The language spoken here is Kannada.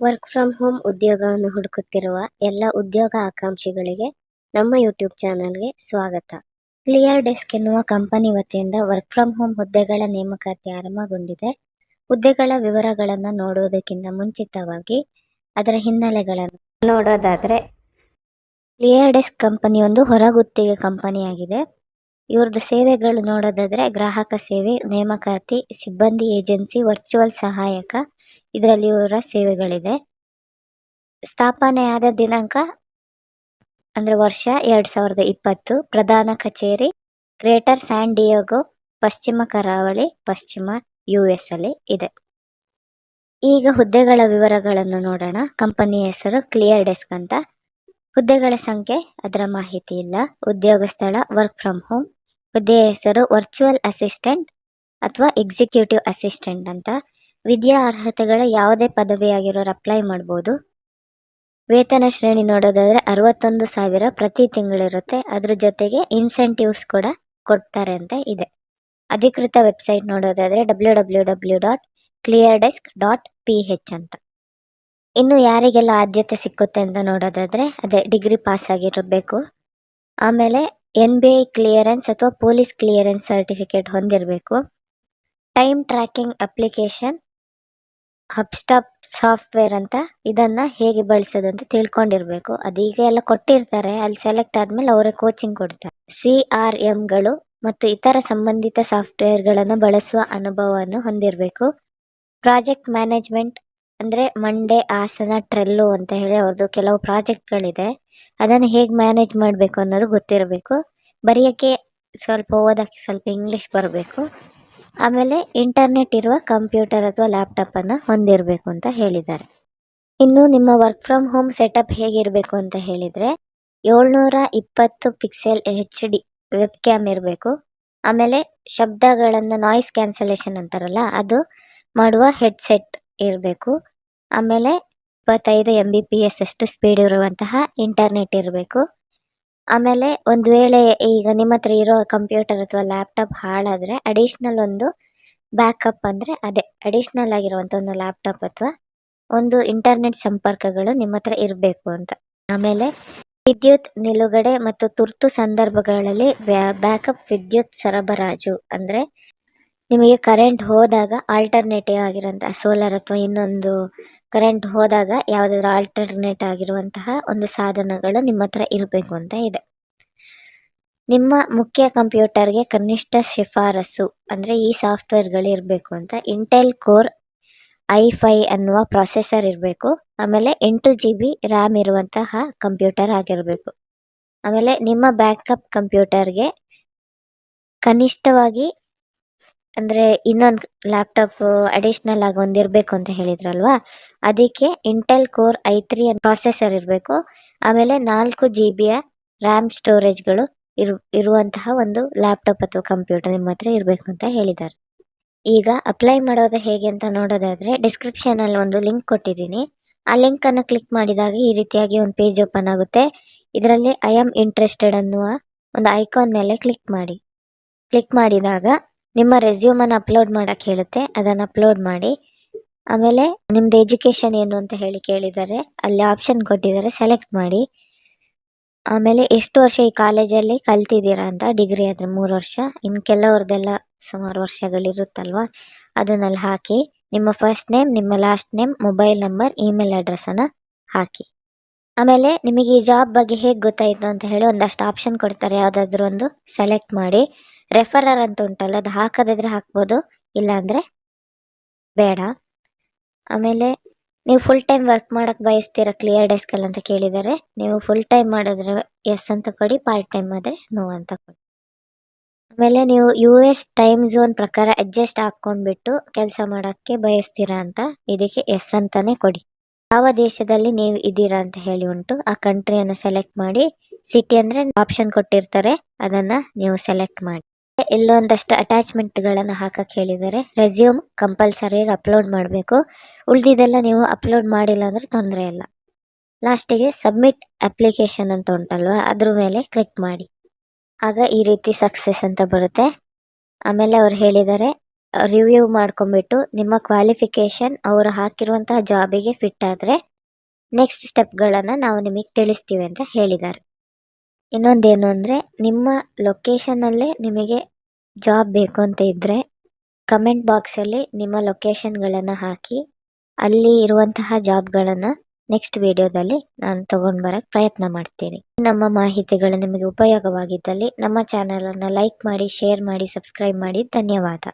ವರ್ಕ್ ಫ್ರಮ್ ಹೋಮ್ ಉದ್ಯೋಗವನ್ನು ಹುಡುಕುತ್ತಿರುವ ಎಲ್ಲ ಉದ್ಯೋಗ ಆಕಾಂಕ್ಷಿಗಳಿಗೆ ನಮ್ಮ ಯೂಟ್ಯೂಬ್ ಚಾನೆಲ್ಗೆ ಸ್ವಾಗತ. ಕ್ಲಿಯರ್ ಡೆಸ್ಕ್ ಎನ್ನುವ ಕಂಪನಿ ವತಿಯಿಂದ ವರ್ಕ್ ಫ್ರಮ್ ಹೋಮ್ ಹುದ್ದೆಗಳ ನೇಮಕಾತಿ ಆರಂಭಗೊಂಡಿದೆ. ಹುದ್ದೆಗಳ ವಿವರಗಳನ್ನು ನೋಡುವುದಕ್ಕಿಂತ ಮುಂಚಿತವಾಗಿ ಅದರ ಹಿನ್ನೆಲೆಗಳನ್ನು ನೋಡೋದಾದ್ರೆ ಕ್ಲಿಯರ್ ಡೆಸ್ಕ್ ಕಂಪನಿ ಒಂದು ಹೊರಗುತ್ತಿಗೆ ಕಂಪನಿಯಾಗಿದೆ. ಇವ್ರದ್ದು ಸೇವೆಗಳು ನೋಡೋದಾದ್ರೆ ಗ್ರಾಹಕ ಸೇವೆ, ನೇಮಕಾತಿ, ಸಿಬ್ಬಂದಿ ಏಜೆನ್ಸಿ ವರ್ಚುವಲ್ ಸಹಾಯಕ ಇದರಲ್ಲಿ ಇವರ ಸೇವೆಗಳಿದೆ. ಸ್ಥಾಪನೆಯಾದ ದಿನಾಂಕ ಅಂದ್ರೆ ವರ್ಷ ಎರಡ್ ಸಾವಿರದ ಇಪ್ಪತ್ತು. ಪ್ರಧಾನ ಕಚೇರಿ, ಗ್ರೇಟರ್ ಸ್ಯಾನ್ ಡಿಯೋಗೋ, ಪಶ್ಚಿಮ ಕರಾವಳಿ, ಪಶ್ಚಿಮ ಯು ಎಸ್ ಅಲ್ಲಿ ಇದೆ. ಈಗ ಹುದ್ದೆಗಳ ವಿವರಗಳನ್ನು ನೋಡೋಣ. ಕಂಪನಿ ಹೆಸರು ಕ್ಲಿಯರ್ ಡೆಸ್ಕ್ ಅಂತ. ಹುದ್ದೆಗಳ ಸಂಖ್ಯೆ, ಅದರ ಮಾಹಿತಿ ಇಲ್ಲ. ಉದ್ಯೋಗ ಸ್ಥಳ ವರ್ಕ್ ಫ್ರಮ್ ಹೋಮ್ ಹುದ್ದೆಯ ಹೆಸರು ವರ್ಚುವಲ್ ಅಸಿಸ್ಟೆಂಟ್ ಅಥವಾ ಎಕ್ಸಿಕ್ಯೂಟಿವ್ ಅಸಿಸ್ಟೆಂಟ್ ಅಂತ. ವಿದ್ಯಾ ಅರ್ಹತೆಗಳ ಯಾವುದೇ ಪದವಿಯಾಗಿರೋರು ಅಪ್ಲೈ ಮಾಡ್ಬೋದು. ವೇತನ ಶ್ರೇಣಿ ನೋಡೋದಾದರೆ ಅರವತ್ತೊಂದು ಸಾವಿರ ಪ್ರತಿ ತಿಂಗಳಿರುತ್ತೆ. ಅದ್ರ ಜೊತೆಗೆ ಇನ್ಸೆಂಟಿವ್ಸ್ ಕೂಡ ಕೊಡ್ತಾರೆ ಅಂತ ಇದೆ. ಅಧಿಕೃತ ವೆಬ್ಸೈಟ್ ನೋಡೋದಾದರೆ W W dot clear desk dot P H ಅಂತ. ಇನ್ನು ಯಾರಿಗೆಲ್ಲ ಆದ್ಯತೆ ಸಿಕ್ಕುತ್ತೆ ಅಂತ ನೋಡೋದಾದರೆ ಅದೇ ಡಿಗ್ರಿ ಪಾಸ್ ಆಗಿರಬೇಕು. ಆಮೇಲೆ ಎನ್ ಬಿ ಐ ಕ್ಲಿಯರೆನ್ಸ್ ಅಥವಾ ಪೊಲೀಸ್ ಕ್ಲಿಯರೆನ್ಸ್ ಸರ್ಟಿಫಿಕೇಟ್ ಹೊಂದಿರಬೇಕು. Time tracking application Hubstaff software ಅಂತ ಇದನ್ನ ಹೇಗೆ ಬಳಸೋದು ಅಂತ ತಿಳ್ಕೊಂಡಿರ್ಬೇಕು. ಅದೀಗ ಎಲ್ಲ ಕೊಟ್ಟಿರ್ತಾರೆ. ಅಲ್ಲಿ ಸೆಲೆಕ್ಟ್ ಆದ್ಮೇಲೆ ಅವರೇ ಕೋಚಿಂಗ್ ಕೊಡ್ತಾರೆ. ಸಿ ಆರ್ ಎಂಗಳು ಮತ್ತು ಇತರ ಸಂಬಂಧಿತ ಸಾಫ್ಟ್ವೇರ್ಗಳನ್ನು ಬಳಸುವ ಅನುಭವವನ್ನು ಹೊಂದಿರಬೇಕು. ಪ್ರಾಜೆಕ್ಟ್ ಮ್ಯಾನೇಜ್ಮೆಂಟ್ ಅಂದ್ರೆ ಮಂಡೆ ಆಸನ ಟ್ರೆಲ್ಲು ಅಂತ ಹೇಳಿ ಅವ್ರದ್ದು ಕೆಲವು ಪ್ರಾಜೆಕ್ಟ್ಗಳಿದೆ ಅದನ್ನು ಹೇಗೆ ಮ್ಯಾನೇಜ್ ಮಾಡಬೇಕು ಅನ್ನೋದು ಗೊತ್ತಿರಬೇಕು. ಬರೆಯೋಕ್ಕೆ ಸ್ವಲ್ಪ ಓದಕ್ಕೆ ಸ್ವಲ್ಪ ಇಂಗ್ಲಿಷ್ ಬರಬೇಕು. ಆಮೇಲೆ ಇಂಟರ್ನೆಟ್ ಇರುವ ಕಂಪ್ಯೂಟರ್ ಅಥವಾ ಲ್ಯಾಪ್ಟಾಪನ್ನು ಹೊಂದಿರಬೇಕು ಅಂತ ಹೇಳಿದ್ದಾರೆ. ಇನ್ನು ನಿಮ್ಮ ವರ್ಕ್ ಫ್ರಮ್ ಹೋಮ್ ಸೆಟಪ್ ಹೇಗಿರಬೇಕು ಅಂತ ಹೇಳಿದ್ರೆ ಏಳ್ನೂರ ಇಪ್ಪತ್ತು pixel H D web cam ಇರಬೇಕು. ಆಮೇಲೆ ಶಬ್ದಗಳನ್ನು ನಾಯ್ಸ್ ಕ್ಯಾನ್ಸಲೇಷನ್ ಅಂತಾರಲ್ಲ, ಅದು ಮಾಡುವ ಹೆಡ್ಸೆಟ್ ಇರಬೇಕು. ಆಮೇಲೆ ಇಪ್ಪತ್ತೈದು ಎಂ ಬಿ ಪಿ ಎಸ್ ಅಷ್ಟು ಸ್ಪೀಡ್ ಇರುವಂತಹ ಇಂಟರ್ನೆಟ್ ಇರಬೇಕು. ಆಮೇಲೆ ಒಂದು ವೇಳೆ ಈಗ ನಿಮ್ಮ ಹತ್ರ ಇರೋ ಕಂಪ್ಯೂಟರ್ ಅಥವಾ ಲ್ಯಾಪ್ಟಾಪ್ ಹಾಳಾದ್ರೆ ಅಡಿಷ್ನಲ್ ಒಂದು ಬ್ಯಾಕಪ್ ಅಂದ್ರೆ ಅದೇ ಅಡಿಷ್ನಲ್ ಆಗಿರುವಂಥ ಒಂದು ಲ್ಯಾಪ್ಟಾಪ್ ಅಥವಾ ಒಂದು ಇಂಟರ್ನೆಟ್ ಸಂಪರ್ಕಗಳು ನಿಮ್ಮ ಹತ್ರ ಇರಬೇಕು ಅಂತ. ಆಮೇಲೆ ವಿದ್ಯುತ್ ನಿಲುಗಡೆ ಮತ್ತು ತುರ್ತು ಸಂದರ್ಭಗಳಲ್ಲಿ ಬ್ಯಾಕಪ್ ವಿದ್ಯುತ್ ಸರಬರಾಜು ಅಂದ್ರೆ ನಿಮಗೆ ಕರೆಂಟ್ ಹೋದಾಗ ಆಲ್ಟರ್ನೇಟಿವ್ ಆಗಿರುವಂತಹ ಸೋಲಾರ್ ಅಥವಾ ಇನ್ನೊಂದು ಕರೆಂಟ್ ಹೋದಾಗ ಯಾವುದಾದ್ರೂ ಆಲ್ಟರ್ನೇಟ್ ಆಗಿರುವಂತಹ ಒಂದು ಸಾಧನಗಳು ನಿಮ್ಮ ಹತ್ರ ಇರಬೇಕು ಅಂತ ಇದೆ. ನಿಮ್ಮ ಮುಖ್ಯ ಕಂಪ್ಯೂಟರ್ಗೆ ಕನಿಷ್ಠ ಶಿಫಾರಸು ಅಂದರೆ ಈ ಸಾಫ್ಟ್ವೇರ್ಗಳು ಇರಬೇಕು ಅಂತ ಇಂಟೆಲ್ ಕೋರ್ ಐ ಫೈ ಅನ್ನುವ ಪ್ರೊಸೆಸರ್ ಇರಬೇಕು. ಆಮೇಲೆ ಎಂಟು ಜಿ ಬಿ ರ್ಯಾಮ್ ಇರುವಂತಹ ಕಂಪ್ಯೂಟರ್ ಆಗಿರಬೇಕು. ಆಮೇಲೆ ನಿಮ್ಮ ಬ್ಯಾಕಪ್ ಕಂಪ್ಯೂಟರ್ಗೆ ಕನಿಷ್ಠವಾಗಿ ಅಂದ್ರೆ ಇನ್ನೊಂದು ಲ್ಯಾಪ್ಟಾಪ್ ಅಡಿಷ್ನಲ್ ಆಗಿ ಒಂದಿರಬೇಕು ಅಂತ ಹೇಳಿದ್ರಲ್ವಾ? ಅದಕ್ಕೆ Intel core i three processor ಇರಬೇಕು. ಆಮೇಲೆ ನಾಲ್ಕು ಜಿ ಬಿಯ ರ್ಯಾಮ್ ಸ್ಟೋರೇಜ್ಗಳು ಇರು, ಇರುವಂತಹ ಒಂದು ಲ್ಯಾಪ್ಟಾಪ್ ಅಥವಾ ಕಂಪ್ಯೂಟರ್ ನಿಮ್ಮ ಹತ್ರ ಇರಬೇಕು ಅಂತ ಹೇಳಿದ್ದಾರೆ ಈಗ ಅಪ್ಲೈ ಮಾಡೋದು ಹೇಗೆ ಅಂತ ನೋಡೋದಾದ್ರೆ ಡಿಸ್ಕ್ರಿಪ್ಷನಲ್ಲಿ ಒಂದು ಲಿಂಕ್ ಕೊಟ್ಟಿದ್ದೀನಿ. ಆ ಲಿಂಕ್ ಅನ್ನು ಕ್ಲಿಕ್ ಮಾಡಿದಾಗ ಈ ರೀತಿಯಾಗಿ ಒಂದು ಪೇಜ್ ಓಪನ್ ಆಗುತ್ತೆ. ಇದರಲ್ಲಿ ಐ ಆಮ್ ಇಂಟ್ರೆಸ್ಟೆಡ್ ಅನ್ನುವ ಒಂದು ಐಕಾನ್ ಮೇಲೆ ಕ್ಲಿಕ್ ಮಾಡಿ. ಕ್ಲಿಕ್ ಮಾಡಿದಾಗ ನಿಮ್ಮ ರೆಸ್ಯೂಮನ್ನು ಅಪ್ಲೋಡ್ ಮಾಡೋಕ್ಕೆ ಹೇಳುತ್ತೆ, ಅದನ್ನು ಅಪ್ಲೋಡ್ ಮಾಡಿ. ಆಮೇಲೆ ನಿಮ್ಮದು ಎಜುಕೇಷನ್ ಏನು ಅಂತ ಹೇಳಿ ಕೇಳಿದ್ದಾರೆ ಅಲ್ಲಿ ಆಪ್ಷನ್ ಕೊಟ್ಟಿದ್ದಾರೆ ಸೆಲೆಕ್ಟ್ ಮಾಡಿ. ಆಮೇಲೆ ಎಷ್ಟು ವರ್ಷ ಈ ಕಾಲೇಜಲ್ಲಿ ಕಲ್ತಿದ್ದೀರಾ ಅಂತ ಡಿಗ್ರಿ ಆದರೆ ಮೂರು ವರ್ಷ. ಇನ್ನು ಕೆಲವ್ರದ್ದೆಲ್ಲ ಸುಮಾರು ವರ್ಷಗಳಿರುತ್ತಲ್ವ? ಅದನ್ನಲ್ಲಿ ಹಾಕಿ, ನಿಮ್ಮ ಫಸ್ಟ್ ನೇಮ್ ನಿಮ್ಮ last name mobile number email ಅಡ್ರೆಸ್ಸನ್ನು ಹಾಕಿ. ಆಮೇಲೆ ನಿಮಗೆ ಈ ಜಾಬ್ ಬಗ್ಗೆ ಹೇಗೆ ಗೊತ್ತಾಯಿತು ಅಂತ ಹೇಳಿ ಒಂದಷ್ಟು ಆಪ್ಷನ್ ಕೊಡ್ತಾರೆ, ಯಾವುದಾದ್ರೂ ಒಂದು ಸೆಲೆಕ್ಟ್ ಮಾಡಿ. ರೆಫರರ್ ಅಂತ ಉಂಟಲ್ಲ, ಅದು ಹಾಕೋದಿದ್ರೆ ಹಾಕ್ಬೋದು, ಇಲ್ಲಾಂದರೆ ಬೇಡ. ಆಮೇಲೆ ನೀವು ಫುಲ್ ಟೈಮ್ ವರ್ಕ್ ಮಾಡಕ್ಕೆ ಬಯಸ್ತೀರಾ ಕ್ಲಿಯರ್ ಡೆಸ್ಕಲ್ಲಿ ಅಂತ ಕೇಳಿದ್ದಾರೆ ನೀವು ಫುಲ್ ಟೈಮ್ ಮಾಡಿದ್ರೆ ಎಸ್ ಅಂತ ಕೊಡಿ ಪಾರ್ಟ್ ಟೈಮ್ ಆದರೆ ನೋ ಅಂತ ಕೊಡಿ. ಆಮೇಲೆ ನೀವು ಯು ಎಸ್ ಟೈಮ್ ಝೋನ್ ಪ್ರಕಾರ ಅಡ್ಜಸ್ಟ್ ಹಾಕ್ಕೊಂಡ್ಬಿಟ್ಟು ಕೆಲಸ ಮಾಡೋಕ್ಕೆ ಬಯಸ್ತೀರಾ ಅಂತ ಇದಕ್ಕೆ ಎಸ್ ಅಂತಲೇ ಕೊಡಿ. ಯಾವ ದೇಶದಲ್ಲಿ ನೀವು ಇದ್ದೀರಾ ಅಂತ ಹೇಳಿ ಉಂಟು, ಆ ಕಂಟ್ರಿಯನ್ನು ಸೆಲೆಕ್ಟ್ ಮಾಡಿ ಸಿಟಿ ಅಂದರೆ ಆಪ್ಷನ್ ಕೊಟ್ಟಿರ್ತಾರೆ, ಅದನ್ನು ನೀವು ಸೆಲೆಕ್ಟ್ ಮಾಡಿ. ಇಲ್ಲೊಂದಷ್ಟು ಅಟ್ಯಾಚ್ಮೆಂಟ್ಗಳನ್ನು ಹಾಕಕ್ಕೆ ಹೇಳಿದ್ದಾರೆ. ರೆಸ್ಯೂಮ್ ಕಂಪಲ್ಸರಿಯಾಗಿ ಅಪ್ಲೋಡ್ ಮಾಡಬೇಕು. ಉಳಿದಿದ್ದೆಲ್ಲ ನೀವು ಅಪ್ಲೋಡ್ ಮಾಡಿಲ್ಲ ಅಂದ್ರೆ ತೊಂದರೆ ಇಲ್ಲ. ಲಾಸ್ಟಿಗೆ ಸಬ್ಮಿಟ್ ಅಪ್ಲಿಕೇಶನ್ ಅಂತ ಉಂಟಲ್ವ, ಅದ್ರ ಮೇಲೆ ಕ್ಲಿಕ್ ಮಾಡಿ. ಆಗ ಈ ರೀತಿ ಸಕ್ಸಸ್ ಅಂತ ಬರುತ್ತೆ. ಆಮೇಲೆ ಅವ್ರು ಹೇಳಿದ್ದಾರೆ ರಿವ್ಯೂ ಮಾಡ್ಕೊಂಬಿಟ್ಟು ನಿಮ್ಮ ಕ್ವಾಲಿಫಿಕೇಶನ್ ಅವರು ಹಾಕಿರುವಂತಹ ಜಾಬಿಗೆ ಫಿಟ್ ಆದರೆ ನೆಕ್ಸ್ಟ್ ಸ್ಟೆಪ್ಗಳನ್ನು ನಾವು ನಿಮಗೆ ತಿಳಿಸ್ತೀವಿ ಅಂತ ಹೇಳಿದ್ದಾರೆ. ಇನ್ನೊಂದೇನು ಅಂದರೆ, ನಿಮ್ಮ ಲೊಕೇಶನಲ್ಲೇ ನಿಮಗೆ ಜಾಬ್ ಬೇಕು ಅಂತ ಇದ್ದರೆ ಕಮೆಂಟ್ ಬಾಕ್ಸಲ್ಲಿ ನಿಮ್ಮ ಲೊಕೇಶನ್ಗಳನ್ನು ಹಾಕಿ, ಅಲ್ಲಿ ಇರುವಂತಹ ಜಾಬ್ಗಳನ್ನು ನೆಕ್ಸ್ಟ್ ವಿಡಿಯೋದಲ್ಲಿ ನಾನು ತಗೊಂಡು ಬರೋಕ್ಕೆ ಪ್ರಯತ್ನ ಮಾಡ್ತೀನಿ. ನಮ್ಮ ಮಾಹಿತಿಗಳು ನಿಮಗೆ ಉಪಯೋಗವಾಗಿದ್ದಲ್ಲಿ ನಮ್ಮ ಚಾನಲನ್ನು ಲೈಕ್ ಮಾಡಿ ಶೇರ್ ಮಾಡಿ ಸಬ್ಸ್ಕ್ರೈಬ್ ಮಾಡಿ. ಧನ್ಯವಾದ.